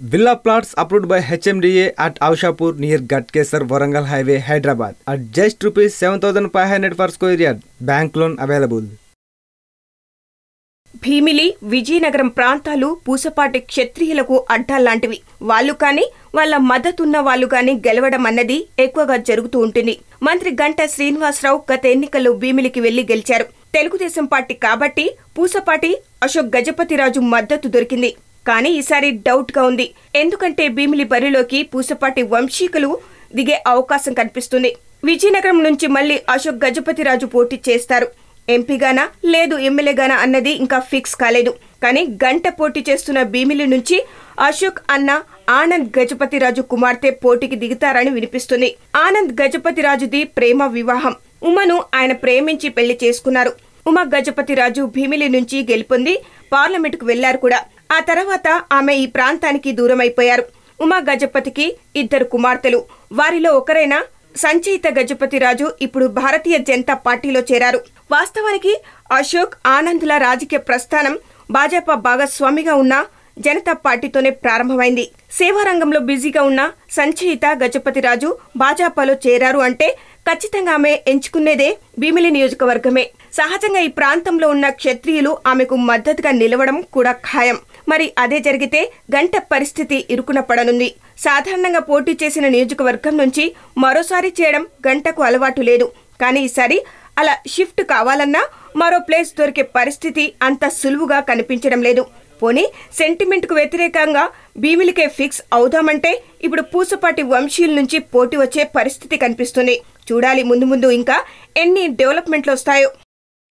Villa plots approved by HMDA at Aushapur near at Aushapur near Gatkesar Warangal Highway, Hyderabad at just rupees 7500 per square yard bank loan available Bheemili Vizianagaram ప్రాంతాలు పూసపాటి క్షత్రియులకు అడ్డాల్లాంటివి వాళ్ళు కానీ వాళ్ళ మద్దతున్న వాళ్ళు కానీ గెలవడం అన్నది ఎక్కువగా జరుగుతూ ఉంటుంది. మంత్రి గంట శ్రీనివాసరావు గత ఎన్నికల్లో భీమిలికి వెళ్ళి గెలిచారు. తెలుగుదేశం పార్టీ కాబట్టి పూసపాటి అశోక్ గజపతిరాజు మద్దతు దొరికింది. కానీ ఈసారి డౌట్గా ఉంది. ఎందుకంటే భీమిలి బరిలోకి పూసపాటి వంశీకులు దిగే అవకాశం కనిపిస్తుంది. విజయనగరం నుంచి మళ్ళీ అశోక్ గజపతిరాజు పోటీ చేస్తారు. ఎంపీగానా లేదు ఎమ్మెల్యేగానా అన్నది ఇంకా ఫిక్స్ కాలేదు. కానీ గంట పోటీ చేస్తున్న భీమిలి నుంచి అశోక్ అన్న ఆనంద్ గజపతిరాజు కుమార్తె పోటీకి దిగుతారని వినిపిస్తుంది. ఆనంద్ గజపతిరాజుది ప్రేమ వివాహం. ఉమను ఆయన ప్రేమించి పెళ్ళి చేసుకున్నారు. ఉమా గజపతిరాజు భీమిలి నుంచి గెలుపొంది పార్లమెంటుకు వెళ్ళారు కూడా. ఆ తర్వాత ఆమె ఈ ప్రాంతానికి దూరమైపోయారు. ఉమా గజపతికి ఇద్దరు కుమార్తెలు. వారిలో ఒకరైన సంచయిత గజపతిరాజు ఇప్పుడు భారతీయ జనతా పార్టీలో చేరారు. వాస్తవానికి అశోక్ ఆనంద్ల రాజకీయ ప్రస్థానం భాజపా భాగస్వామిగా ఉన్న జనతా పార్టీతోనే ప్రారంభమైంది. సేవారంగంలో బిజీగా ఉన్న సంచయిత గజపతిరాజు భాజపాలో చేరారు అంటే ఖచ్చితంగా ఆమె ఎంచుకునేదే భీమిలి నియోజకవర్గమే. సహజంగా ఈ ప్రాంతంలో ఉన్న క్షత్రియులు ఆమెకు మద్దతుగా నిలవడం కూడా ఖాయం. మరి అదే జరిగితే గంట పరిస్థితి ఇరుకున పడనుంది సాధారణంగా పోటీ చేసిన నియోజకవర్గం నుంచి మరోసారి చేయడం గంటకు అలవాటు లేదు. కానీ ఈసారి అలా షిఫ్ట్ కావాలన్నా మరో ప్లేస్ దొరికే పరిస్థితి అంత సులువుగా కనిపించడం లేదు. పోనీ సెంటిమెంట్కు వ్యతిరేకంగా భీమిలికే ఫిక్స్ అవుదామంటే ఇప్పుడు పూసపాటి వంశీయుల నుంచి పోటీ వచ్చే పరిస్థితి కనిపిస్తుంది. చూడాలి ముందు ముందు ఇంకా ఎన్ని డెవలప్మెంట్లు వస్తాయో.